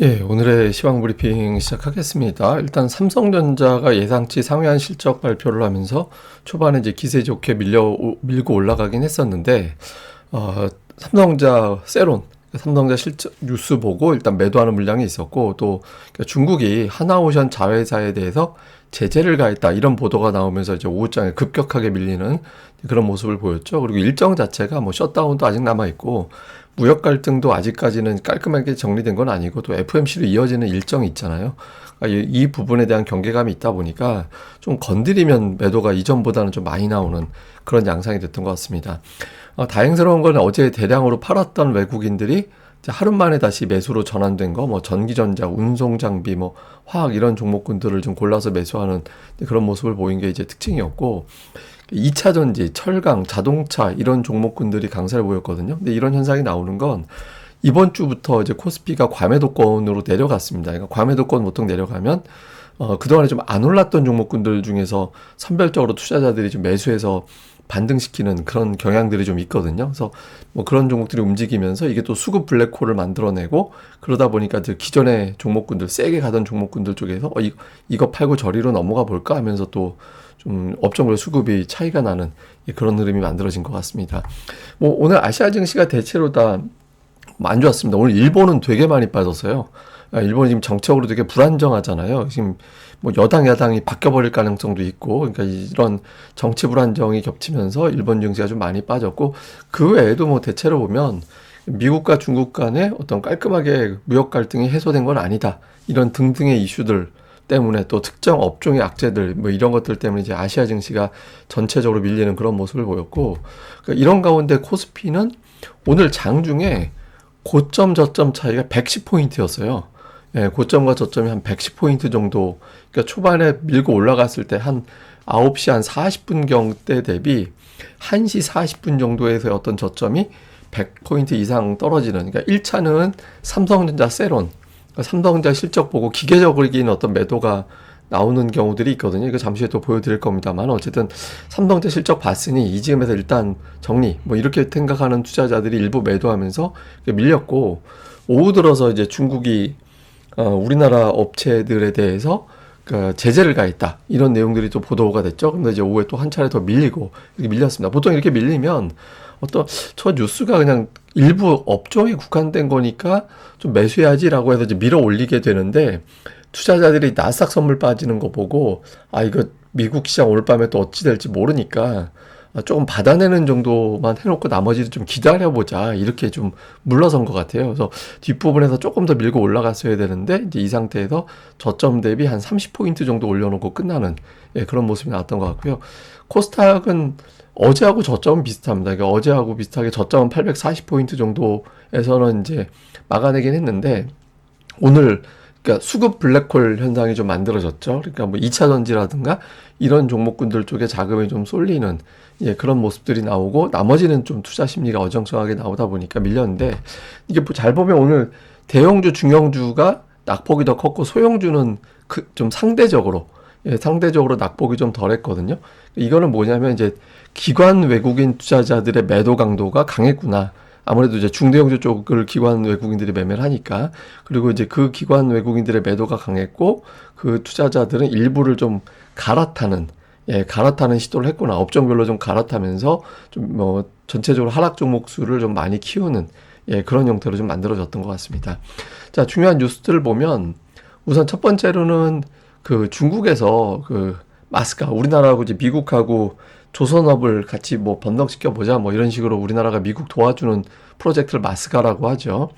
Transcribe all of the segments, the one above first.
예, 오늘의 시황 브리핑 시작하겠습니다. 일단 삼성전자가 예상치 상회한 실적 발표를 하면서 초반에 이제 기세 좋게 밀려 밀고 올라가긴 했었는데 어, 삼성전자 세론 삼성전자 실적 뉴스 보고 일단 매도하는 물량이 있었고 또 중국이 하나오션 자회사에 대해서 제재를 가했다 이런 보도가 나오면서 이제 오후장에 급격하게 밀리는 그런 모습을 보였죠. 그리고 일정 자체가 뭐 셧다운도 아직 남아 있고 무역 갈등도 아직까지는 깔끔하게 정리된 건 아니고 또 FMC로 이어지는 일정이 있잖아요. 아, 이, 이 부분에 대한 경계감이 있다 보니까 좀 건드리면 매도가 이전보다는 좀 많이 나오는 그런 양상이 됐던 것 같습니다. 어, 다행스러운 건 어제 대량으로 팔았던 외국인들이 하루 만에 다시 매수로 전환된 거, 뭐 전기전자, 운송장비, 뭐 화학 이런 종목군들을 좀 골라서 매수하는 그런 모습을 보인 게 이제 특징이었고, 2차 전지, 철강, 자동차 이런 종목군들이 강세를 보였거든요. 근데 이런 현상이 나오는 건 이번 주부터 이제 코스피가 과매도권으로 내려갔습니다. 그러니까 과매도권 보통 내려가면 어, 그동안에 좀 안 올랐던 종목군들 중에서 선별적으로 투자자들이 좀 매수해서 반등시키는 그런 경향들이 좀 있거든요. 그래서 뭐 그런 종목들이 움직이면서 이게 또 수급 블랙홀을 만들어내고 그러다 보니까 이제 기존의 종목군들 세게 가던 종목군들 쪽에서 어, 이, 이거 팔고 저리로 넘어가 볼까 하면서 또 좀 업종별 수급이 차이가 나는 그런 흐름이 만들어진 것 같습니다. 뭐 오늘 아시아 증시가 대체로 다 안 좋았습니다. 오늘 일본은 되게 많이 빠졌어요. 아, 일본이 지금 정책으로 되게 불안정하잖아요. 지금 뭐 여당 야당이 바뀌어버릴 가능성도 있고, 그러니까 이런 정치 불안정이 겹치면서 일본 증시가 좀 많이 빠졌고, 그 외에도 뭐 대체로 보면 미국과 중국 간의 어떤 깔끔하게 무역 갈등이 해소된 건 아니다. 이런 등등의 이슈들 때문에 또 특정 업종의 악재들 뭐 이런 것들 때문에 이제 아시아 증시가 전체적으로 밀리는 그런 모습을 보였고 그러니까 이런 가운데 코스피는 오늘 장중에 고점 저점 차이가 110포인트였어요. 예, 고점과 저점이 한 110포인트 정도. 그러니까 초반에 밀고 올라갔을 때 한 9시 한 40분경 때 대비 1시 40분 정도에서 어떤 저점이 100포인트 이상 떨어지는. 그러니까 1차는 삼성전자 세론, 삼성전자 실적 보고 기계적인 어떤 매도가 나오는 경우들이 있거든요. 이거 잠시 후에 또 보여드릴 겁니다만 어쨌든 삼성전자 실적 봤으니 이 지금에서 일단 정리 뭐 이렇게 생각하는 투자자들이 일부 매도하면서 밀렸고 오후 들어서 이제 중국이 어, 우리나라 업체들에 대해서 그 제재를 가했다 이런 내용들이 또 보도가 됐죠. 근데 이제 오후에 또 한 차례 더 밀리고 이렇게 밀렸습니다. 보통 이렇게 밀리면 어떤 저 뉴스가 그냥 일부 업종에 국한된 거니까 좀 매수해야지라고 해서 이제 밀어 올리게 되는데 투자자들이 나스닥 선물 빠지는 거 보고 아 이거 미국 시장 오늘 밤에 또 어찌 될지 모르니까 조금 받아내는 정도만 해놓고 나머지를 좀 기다려보자 이렇게 좀 물러선 것 같아요. 그래서 뒷부분에서 조금 더 밀고 올라갔어야 되는데 이제 이 상태에서 저점 대비 한 30포인트 정도 올려놓고 끝나는 예, 그런 모습이 나왔던 것 같고요. 코스닥은 어제하고 저점은 비슷합니다. 그러니까 어제하고 비슷하게 저점은 840포인트 정도에서는 이제 막아내긴 했는데 오늘 그러니까 수급 블랙홀 현상이 좀 만들어졌죠. 그러니까 뭐 2차 전지라든가 이런 종목군들 쪽에 자금이 좀 쏠리는 예, 그런 모습들이 나오고 나머지는 좀 투자 심리가 어정쩡하게 나오다 보니까 밀렸는데 이게 뭐 잘 보면 오늘 대형주 중형주가 낙폭이 더 컸고 소형주는 그 좀 상대적으로 예, 상대적으로 낙폭이 좀 덜했거든요. 이거는 뭐냐면 이제 기관 외국인 투자자들의 매도 강도가 강했구나. 아무래도 이제 중대형주 쪽을 기관 외국인들이 매매를 하니까 그리고 이제 그 기관 외국인들의 매도가 강했고 그 투자자들은 일부를 좀 갈아타는 예, 갈아타는 시도를 했구나. 업종별로 좀 갈아타면서 좀 뭐 전체적으로 하락 종목 수를 좀 많이 키우는 예, 그런 형태로 좀 만들어졌던 것 같습니다. 자, 중요한 뉴스들을 보면 우선 첫 번째로는 그 중국에서 그 마스카 우리나라하고 이제 미국하고 조선업을 같이 뭐 번덕시켜 보자 뭐 이런 식으로 우리나라가 미국 도와주는 프로젝트를 마스카라고 하죠.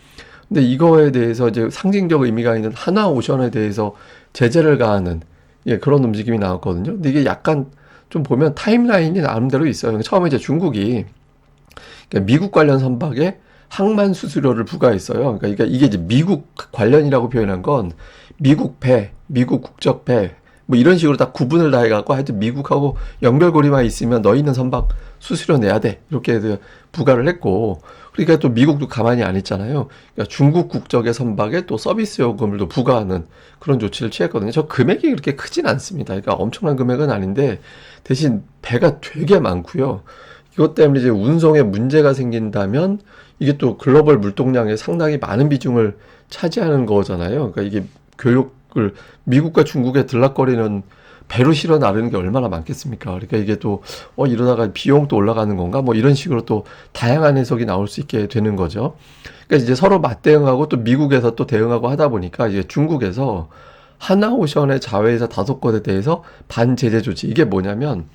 근데 이거에 대해서 이제 상징적 의미가 있는 하나 오션에 대해서 제재를 가하는 예, 그런 움직임이 나왔거든요. 근데 이게 약간 좀 보면 타임라인이 나름대로 있어요. 처음에 이제 중국이 그러니까 미국 관련 선박에 항만 수수료를 부과했어요. 그러니까 이게 이제 미국 관련이라고 표현한 건 미국 배, 미국 국적 배, 뭐 이런 식으로 다 구분을 다 해갖고 하여튼 미국하고 연결고리만 있으면 너희는 선박 수수료 내야 돼. 이렇게 부과를 했고, 그러니까 또 미국도 가만히 안 있잖아요. 그러니까 중국 국적의 선박에 또 서비스 요금을 또 부과하는 그런 조치를 취했거든요. 저 금액이 그렇게 크진 않습니다. 그러니까 엄청난 금액은 아닌데 대신 배가 되게 많고요. 이것 때문에 이제 운송에 문제가 생긴다면 이게 또 글로벌 물동량의 상당히 많은 비중을 차지하는 거잖아요. 그러니까 이게 교육을 미국과 중국에 들락거리는 배로 실어 나르는 게 얼마나 많겠습니까? 그러니까 이게 또, 어, 이러다가 비용도 올라가는 건가? 뭐 이런 식으로 또 다양한 해석이 나올 수 있게 되는 거죠. 그러니까 이제 서로 맞대응하고 또 미국에서 또 대응하고 하다 보니까 이제 중국에서 하나오션의 자회사 다섯 곳에 대해서 반제재 조치. 이게 뭐냐면,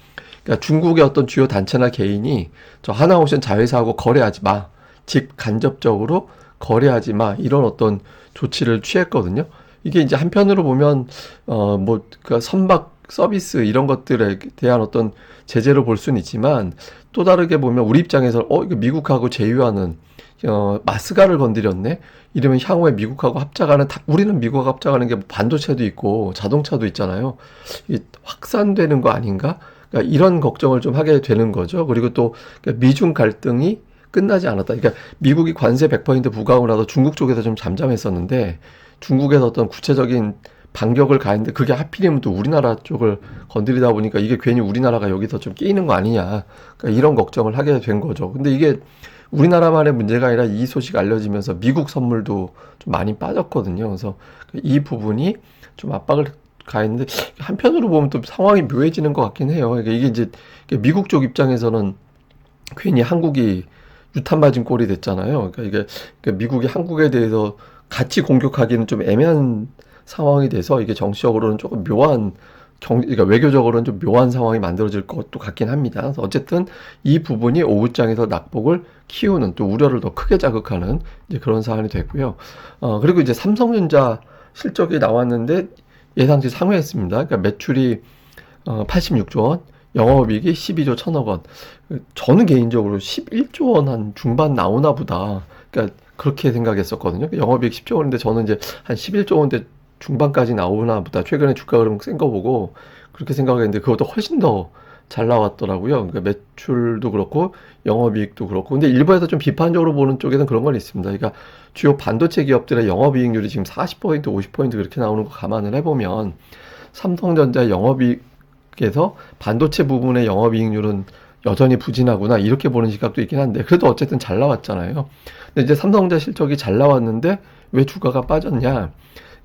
그러니까 중국의 어떤 주요 단체나 개인이 저 하나오션 자회사하고 거래하지 마. 즉, 간접적으로 거래하지 마. 이런 어떤 조치를 취했거든요. 이게 이제 한편으로 보면, 어, 뭐, 그 선박 서비스 이런 것들에 대한 어떤 제재로 볼 수는 있지만 또 다르게 보면 우리 입장에서 어, 이거 미국하고 제휴하는 어, 마스가를 건드렸네? 이러면 향후에 미국하고 합작하는, 다- 우리는 미국하고 합작하는 게 반도체도 있고 자동차도 있잖아요. 이 확산되는 거 아닌가? 그러니까 이런 걱정을 좀 하게 되는 거죠. 그리고 또 그러니까 미중 갈등이 끝나지 않았다. 그러니까 미국이 관세 100% 부과하고 나서 중국 쪽에서 좀 잠잠했었는데 중국에서 어떤 구체적인 반격을 가했는데 그게 하필이면 또 우리나라 쪽을 건드리다 보니까 이게 괜히 우리나라가 여기서 좀 끼이는 거 아니냐. 그러니까 이런 걱정을 하게 된 거죠. 근데 이게 우리나라만의 문제가 아니라 이 소식 알려지면서 미국 선물도 좀 많이 빠졌거든요. 그래서 이 부분이 좀 압박을 가했는데 한편으로 보면 또 상황이 묘해지는 것 같긴 해요. 그러니까 이게 이제 미국 쪽 입장에서는 괜히 한국이 유탄 맞은 꼴이 됐잖아요. 그러니까 이게 그러니까 미국이 한국에 대해서 같이 공격하기는 좀 애매한 상황이 돼서 이게 정치적으로는 조금 묘한 경, 그러니까 외교적으로는 좀 묘한 상황이 만들어질 것도 같긴 합니다. 어쨌든 이 부분이 오후장에서 낙폭을 키우는 또 우려를 더 크게 자극하는 이제 그런 사안이 됐고요. 어, 그리고 이제 삼성전자 실적이 나왔는데 예상치 상회했습니다. 그러니까 매출이 어, 86조 원, 영업이익이 12조 1천억 원. 저는 개인적으로 11조 원 한 중반 나오나 보다. 그러니까 그렇게 생각했었거든요. 영업이익 10조 원인데 저는 이제 한 11조 원대 중반까지 나오나 보다. 최근에 주가 흐름 센 거 보고 그렇게 생각했는데 그것도 훨씬 더 잘 나왔더라고요. 그러니까 매출도 그렇고 영업이익도 그렇고. 근데 일부에서 좀 비판적으로 보는 쪽에는 그런 건 있습니다. 그러니까 주요 반도체 기업들의 영업이익률이 지금 40% 50% 그렇게 나오는 거 감안을 해보면 삼성전자 영업이익 에서 반도체 부분의 영업이익률은 여전히 부진하구나 이렇게 보는 시각도 있긴 한데 그래도 어쨌든 잘 나왔잖아요. 근데 이제 삼성전자 실적이 잘 나왔는데 왜 주가가 빠졌냐?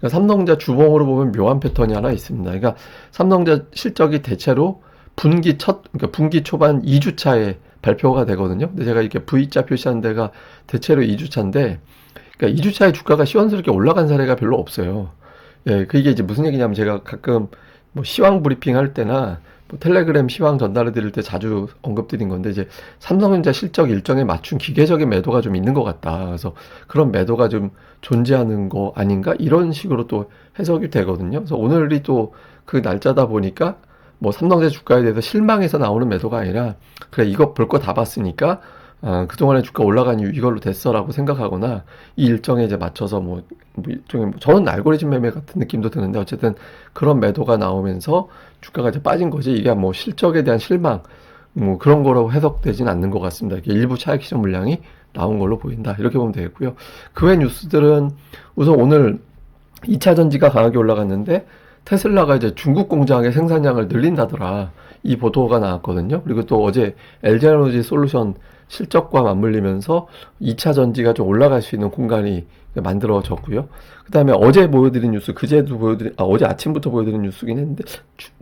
그러니까 삼성전자 주봉으로 보면 묘한 패턴이 하나 있습니다. 그러니까 삼성전자 실적이 대체로 분기 첫, 그러니까 분기 초반 2주차에 발표가 되거든요. 근데 제가 이렇게 V자 표시한 데가 대체로 2주차인데, 그러니까 2주차에 주가가 시원스럽게 올라간 사례가 별로 없어요. 예, 그게 이제 무슨 얘기냐면 제가 가끔 뭐 시황 브리핑 할 때나 뭐 텔레그램 시황 전달해 드릴 때 자주 언급드린 건데 이제 삼성전자 실적 일정에 맞춘 기계적인 매도가 좀 있는 것 같다. 그래서 그런 매도가 좀 존재하는 거 아닌가? 이런 식으로 또 해석이 되거든요. 그래서 오늘이 또 그 날짜다 보니까 뭐 삼성전자 주가에 대해서 실망해서 나오는 매도가 아니라 그래 이거 볼 거 다 봤으니까 아, 그동안에 주가 올라간 이유 이걸로 됐어라고 생각하거나 이 일정에 이제 맞춰서 뭐, 뭐 일종의 뭐 저는 알고리즘 매매 같은 느낌도 드는데 어쨌든 그런 매도가 나오면서 주가가 이제 빠진 거지 이게 뭐 실적에 대한 실망 뭐 그런 거라고 해석되진 않는 것 같습니다. 이게 일부 차익 실현 물량이 나온 걸로 보인다 이렇게 보면 되겠고요. 그 외 뉴스들은 우선 오늘 2차 전지가 강하게 올라갔는데 테슬라가 이제 중국 공장의 생산량을 늘린다더라. 이 보도가 나왔거든요. 그리고 또 어제 LG에너지 솔루션 실적과 맞물리면서 2차 전지가 좀 올라갈 수 있는 공간이 만들어졌고요. 그 다음에 어제 보여드린 뉴스, 그제도 보여드린, 아, 어제 아침부터 보여드린 뉴스긴 했는데,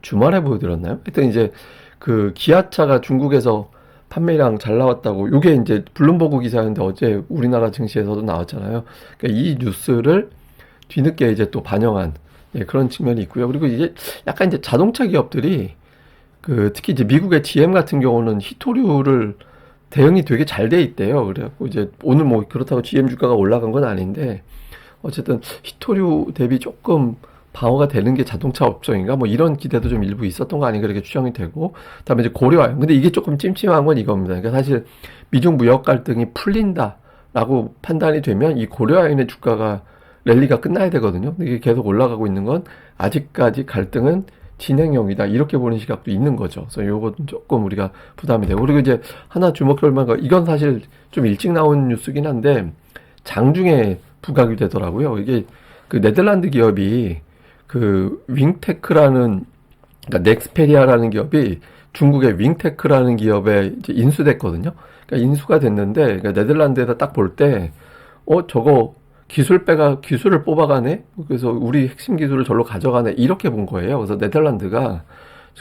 주, 말에 보여드렸나요? 하여튼 이제 그 기아차가 중국에서 판매량 잘 나왔다고, 요게 이제 블룸버그 기사였는데 어제 우리나라 증시에서도 나왔잖아요. 그러니까 이 뉴스를 뒤늦게 이제 또 반영한 예, 그런 측면이 있고요. 그리고 이제 약간 이제 자동차 기업들이 그 특히 이제 미국의 GM 같은 경우는 히토류를 대응이 되게 잘 돼 있대요. 그래갖고 이제 오늘 뭐 그렇다고 GM 주가가 올라간 건 아닌데 어쨌든 히토류 대비 조금 방어가 되는 게 자동차 업종인가 뭐 이런 기대도 좀 일부 있었던 거 아닌가 이렇게 추정이 되고 그다음에 이제 고려아연 근데 이게 조금 찜찜한 건 이겁니다. 그러니까 사실 미중 무역 갈등이 풀린다라고 판단이 되면 이 고려아연의 주가가 랠리가 끝나야 되거든요. 근데 이게 계속 올라가고 있는 건 아직까지 갈등은 진행형이다. 이렇게 보는 시각도 있는 거죠. 그래서 요것은 조금 우리가 부담이 되고. 그리고 이제 하나 주목할 만한 거, 이건 사실 좀 일찍 나온 뉴스긴 한데, 장중에 부각이 되더라고요. 이게 그 네덜란드 기업이 그 윙테크라는, 그러니까 넥스페리아라는 기업이 중국의 윙테크라는 기업에 인수됐거든요. 그러니까 인수가 됐는데 그러니까 네덜란드에서 딱 볼 때 어 저거 기술배가 기술을 뽑아가네. 그래서 우리 핵심 기술을 절로 가져가네. 이렇게 본 거예요. 그래서 네덜란드가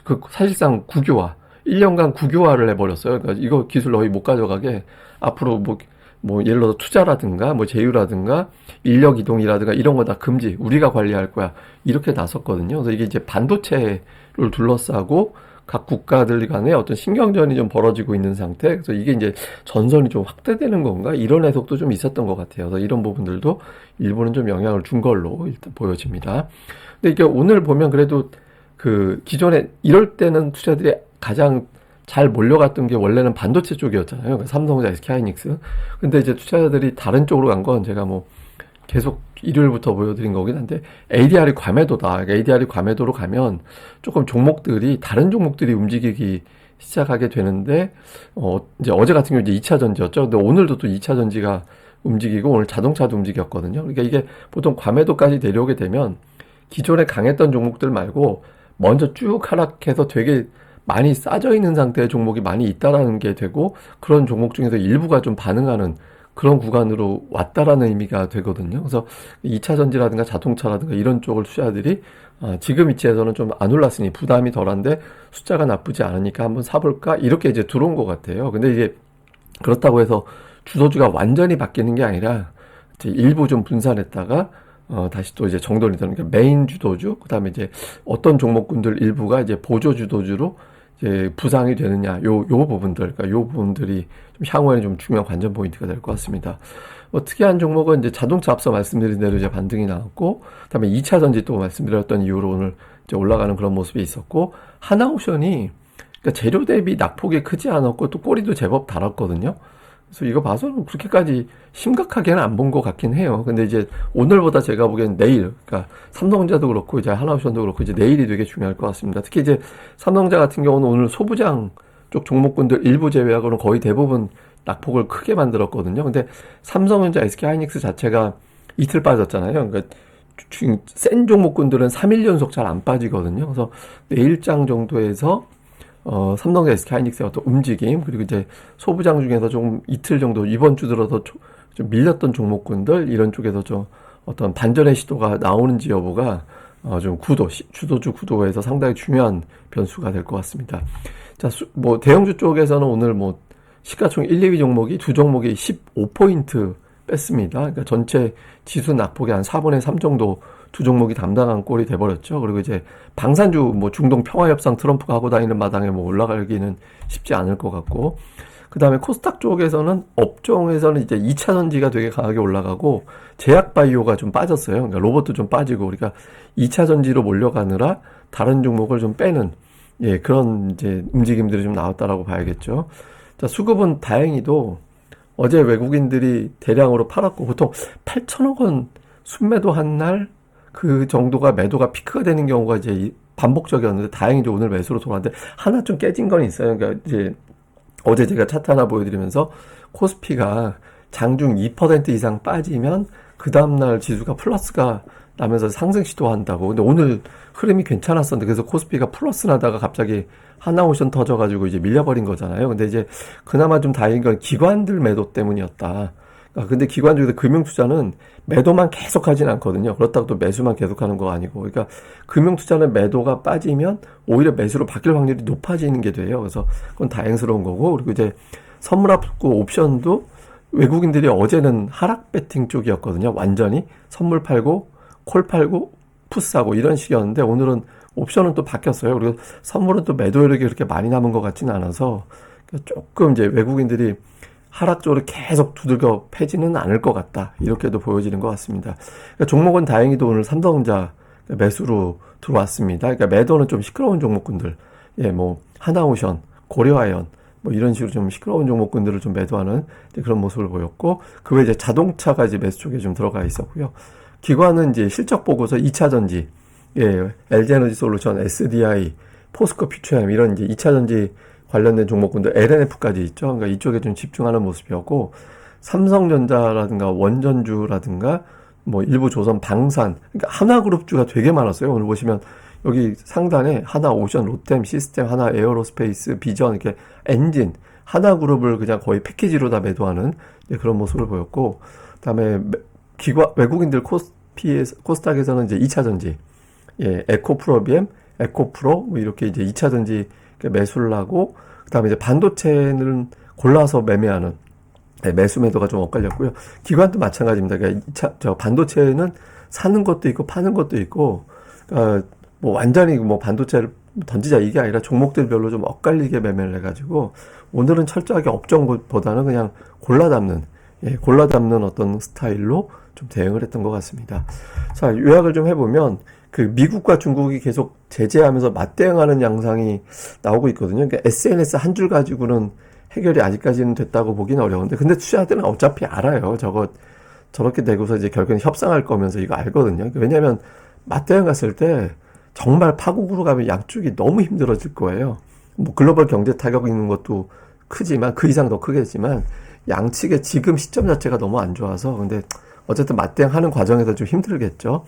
그 사실상 국유화 1년간 국유화를 해버렸어요. 그러니까 이거 기술 너희 못 가져가게 앞으로 뭐, 뭐 예를 들어 투자라든가 뭐 제휴라든가 인력 이동이라든가 이런 거 다 금지. 우리가 관리할 거야. 이렇게 나섰거든요. 그래서 이게 이제 반도체를 둘러싸고 각 국가들 간에 어떤 신경전이 좀 벌어지고 있는 상태. 그래서 이게 이제 전선이 좀 확대되는 건가? 이런 해석도 좀 있었던 것 같아요. 그래서 이런 부분들도 일부는 좀 영향을 준 걸로 일단 보여집니다. 근데 이게 오늘 보면 그래도 그 기존에 이럴 때는 투자들이 가장 잘 몰려갔던 게 원래는 반도체 쪽이었잖아요. 그러니까 삼성전자, SK하이닉스. 근데 이제 투자자들이 다른 쪽으로 간 건 제가 뭐 계속 일요일부터 보여드린 거긴 한데 ADR이 과매도다. 그러니까 ADR이 과매도로 가면 조금 종목들이 다른 종목들이 움직이기 시작하게 되는데 어 이제 어제 같은 경우 이제 2차 전지였죠. 근데 오늘도 또 2차 전지가 움직이고 오늘 자동차도 움직였거든요. 그러니까 이게 보통 과매도까지 내려오게 되면 기존에 강했던 종목들 말고 먼저 쭉 하락해서 되게 많이 싸져 있는 상태의 종목이 많이 있다라는 게 되고 그런 종목 중에서 일부가 좀 반응하는 그런 구간으로 왔다라는 의미가 되거든요. 그래서 2차 전지라든가 자동차라든가 이런 쪽을 투자들이 아, 지금 위치에서는 좀 안 올랐으니 부담이 덜한데 숫자가 나쁘지 않으니까 한번 사볼까 이렇게 이제 들어온 것 같아요. 근데 이게 그렇다고 해서 주도주가 완전히 바뀌는 게 아니라 일부 좀 분산했다가 어, 다시 또 이제 정돈이 되는 게 메인 주도주, 그 다음에 이제 어떤 종목군들 일부가 이제 보조 주도주로 이제 부상이 되느냐, 요, 요 부분들, 그러니까 요 부분들이 좀 향후에는 좀 중요한 관전 포인트가 될 것 같습니다. 뭐 특이한 종목은 이제 자동차 앞서 말씀드린 대로 이제 반등이 나왔고, 그 다음에 2차 전지 또 말씀드렸던 이유로 오늘 이제 올라가는 그런 모습이 있었고, 하나옵션이 그러니까 재료 대비 낙폭이 크지 않았고, 또 꼬리도 제법 달았거든요. 그래서 이거 봐서는 그렇게까지 심각하게는 안 본 것 같긴 해요. 근데 이제 오늘보다 제가 보기엔 내일, 그러니까 삼성전자도 그렇고 이제 하나옵션도 그렇고 이제 내일이 되게 중요할 것 같습니다. 특히 이제 삼성전자 같은 경우는 오늘 소부장 쪽 종목군들 일부 제외하고는 거의 대부분 낙폭을 크게 만들었거든요. 근데 삼성전자, SK하이닉스 자체가 이틀 빠졌잖아요. 그러니까 센 종목군들은 3일 연속 잘 안 빠지거든요. 그래서 내일장 정도에서 어, 삼성과 SK하이닉스의 어떤 움직임 그리고 이제 소부장 중에서 좀 이틀 정도 이번 주 들어서 좀 밀렸던 종목군들 이런 쪽에서 좀 어떤 반전의 시도가 나오는지 여부가 어, 좀 구도 주도주 구도에서 상당히 중요한 변수가 될 것 같습니다. 자, 수, 뭐 대형주 쪽에서는 오늘 뭐 시가총 1, 2위 종목이 두 종목이 15포인트 뺐습니다. 그러니까 전체 지수 낙폭의 한 4분의 3 정도 두 종목이 담당한 꼴이 돼버렸죠. 그리고 이제 방산주 뭐 중동 평화협상 트럼프가 하고 다니는 마당에 뭐 올라가기는 쉽지 않을 것 같고 그 다음에 코스닥 쪽에서는 업종에서는 이제 2차 전지가 되게 강하게 올라가고 제약 바이오가 좀 빠졌어요. 그러니까 로봇도 좀 빠지고 그러니까 2차 전지로 몰려가느라 다른 종목을 좀 빼는 예, 그런 이제 움직임들이 좀 나왔다라고 봐야겠죠. 자, 수급은 다행히도 어제 외국인들이 대량으로 팔았고 보통 8천억 원 순매도 한 날 그 정도가 매도가 피크가 되는 경우가 이제 반복적이었는데 다행히도 오늘 매수로 돌아왔는데 하나 좀 깨진 건 있어요. 그러니까 이제 어제 제가 차트 하나 보여드리면서 코스피가 장중 2% 이상 빠지면 그 다음날 지수가 플러스가 나면서 상승 시도한다고. 근데 오늘 흐름이 괜찮았었는데 그래서 코스피가 플러스 나다가 갑자기 하나오션 터져가지고 이제 밀려버린 거잖아요. 근데 이제 그나마 좀 다행인 건 기관들 매도 때문이었다. 아, 근데 기관 중에서 금융투자는 매도만 계속 하진 않거든요. 그렇다고 또 매수만 계속 하는 거 아니고. 그러니까 금융투자는 매도가 빠지면 오히려 매수로 바뀔 확률이 높아지는 게 돼요. 그래서 그건 다행스러운 거고. 그리고 이제 선물합고 옵션도 외국인들이 어제는 하락 배팅 쪽이었거든요. 완전히 선물 팔고 콜 팔고 푸 사고 이런 식이었는데 오늘은 옵션은 또 바뀌었어요. 그리고 선물은 또 매도 여력이 그렇게 많이 남은 것 같지는 않아서 조금 이제 외국인들이 하락 쪽으로 계속 두들겨 패지는 않을 것 같다. 이렇게도 보여지는 것 같습니다. 그러니까 종목은 다행히도 오늘 삼성전자 매수로 들어왔습니다. 그러니까 매도는 좀 시끄러운 종목군들, 예, 뭐 하나오션, 고려아연, 뭐 이런 식으로 좀 시끄러운 종목군들을 좀 매도하는 그런 모습을 보였고, 그 외에 이제 자동차가 이제 매수 쪽에 좀 들어가 있었고요. 기관은 이제 실적 보고서 2차 전지, 예, LG에너지 솔루션, SDI, 포스코 퓨처엠 이런 이제 2차 전지 관련된 종목군들 LNF까지 있죠. 그러니까 이쪽에 좀 집중하는 모습이었고 삼성전자라든가 원전주라든가 뭐 일부 조선 방산 그러니까 하나그룹주가 되게 많았어요. 오늘 보시면 여기 상단에 하나 오션, 롯데임, 시스템, 하나 에어로스페이스, 비전 이렇게 엔진 하나 그룹을 그냥 거의 패키지로 다 매도하는 예, 그런 모습을 보였고 그다음에 매- 기관 외국인들 코스피에 코스닥에서는 이제 2차 전지 예, 에코프로비엠, 에코프로 뭐 이렇게 이제 2차 전지 이렇게 매수를 하고 그다음에 이제 반도체는 골라서 매매하는 네, 매수 매도가 좀 엇갈렸고요. 기관도 마찬가지입니다. 그러니까 2차 저 반도체는 사는 것도 있고 파는 것도 있고 어, 뭐 완전히 뭐 반도체를 던지자 이게 아니라 종목들별로 좀 엇갈리게 매매를 해가지고 오늘은 철저하게 업종보다는 그냥 골라 담는 예, 골라 담는 어떤 스타일로 좀 대응을 했던 것 같습니다. 자 요약을 좀 해보면 그 미국과 중국이 계속 제재하면서 맞대응하는 양상이 나오고 있거든요. 그러니까 SNS 한 줄 가지고는 해결이 아직까지는 됐다고 보기는 어려운데 근데 투자자들은 어차피 알아요. 저거 저렇게 되고서 이제 결국엔 협상할 거면서 이거 알거든요. 왜냐하면 맞대응 갔을 때 정말 파국으로 가면 양쪽이 너무 힘들어질 거예요. 뭐 글로벌 경제 타격이 있는 것도 크지만 그 이상 더 크겠지만 양측의 지금 시점 자체가 너무 안 좋아서 근데 어쨌든 맞대응하는 과정에서 좀 힘들겠죠.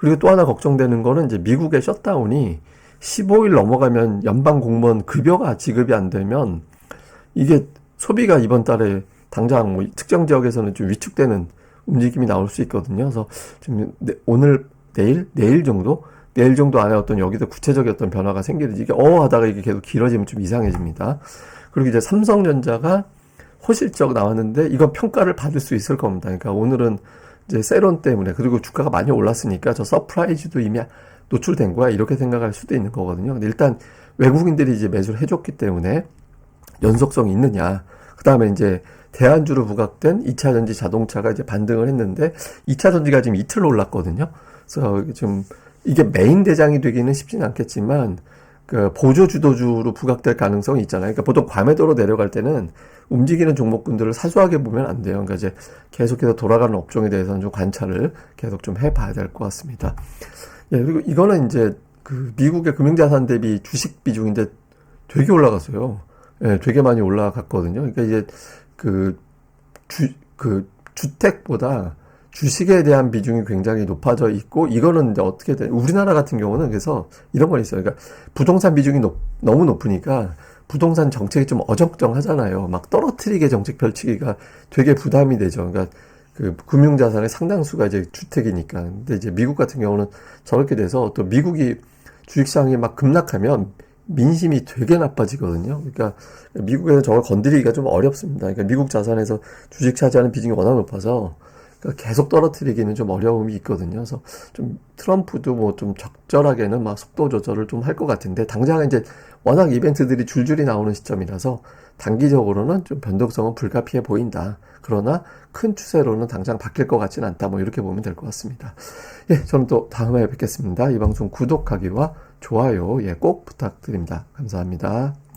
그리고 또 하나 걱정되는 거는 이제 미국의 셧다운이 15일 넘어가면 연방 공무원 급여가 지급이 안 되면 이게 소비가 이번 달에 당장 뭐 특정 지역에서는 좀 위축되는 움직임이 나올 수 있거든요. 그래서 좀 내- 오늘 내일 내일 정도 내일 정도 안에 어떤 여기서 구체적인 어떤 변화가 생기든지 이게 어 하다가 이게 계속 길어지면 좀 이상해집니다. 그리고 이제 삼성전자가 호실적 나왔는데 이건 평가를 받을 수 있을 겁니다. 그러니까 오늘은 이제 세론 때문에 그리고 주가가 많이 올랐으니까 저 서프라이즈도 이미 노출된 거야 이렇게 생각할 수도 있는 거거든요. 근데 일단 외국인들이 이제 매수를 해줬기 때문에 연속성이 있느냐. 그 다음에 이제 대안주로 부각된 2차 전지 자동차가 이제 반등을 했는데 2차 전지가 지금 이틀 올랐거든요. 그래서 좀 이게 메인 대장이 되기는 쉽지는 않겠지만 그 보조 주도주로 부각될 가능성이 있잖아요. 그러니까 보통 과매도로 내려갈 때는 움직이는 종목군들을 사소하게 보면 안 돼요. 그러니까 이제 계속해서 돌아가는 업종에 대해서는 좀 관찰을 계속 좀 해봐야 될 것 같습니다. 예, 그리고 이거는 이제 그 미국의 금융자산 대비 주식 비중인데 되게 올라갔어요. 예, 되게 많이 올라갔거든요. 그러니까 이제 그 주, 그 주택보다 주식에 대한 비중이 굉장히 높아져 있고 이거는 이제 어떻게 돼? 우리나라 같은 경우는 그래서 이런 건 있어요. 그러니까 부동산 비중이 높, 너무 높으니까 부동산 정책이 좀 어정쩡하잖아요. 막 떨어뜨리게 정책 펼치기가 되게 부담이 되죠. 그러니까 그 금융 자산의 상당수가 이제 주택이니까. 근데 이제 미국 같은 경우는 저렇게 돼서 또 미국이 주식시장이 막 급락하면 민심이 되게 나빠지거든요. 그러니까 미국에서 저걸 건드리기가 좀 어렵습니다. 그러니까 미국 자산에서 주식 차지하는 비중이 워낙 높아서 그러니까 계속 떨어뜨리기는 좀 어려움이 있거든요. 그래서 좀 트럼프도 뭐 좀 적절하게는 막 속도 조절을 좀 할 것 같은데 당장은 이제 워낙 이벤트들이 줄줄이 나오는 시점이라서 단기적으로는 좀 변동성은 불가피해 보인다. 그러나 큰 추세로는 당장 바뀔 것 같지는 않다. 뭐 이렇게 보면 될 것 같습니다. 예, 저는 또 다음에 뵙겠습니다. 이 방송 구독하기와 좋아요, 예, 꼭 부탁드립니다. 감사합니다.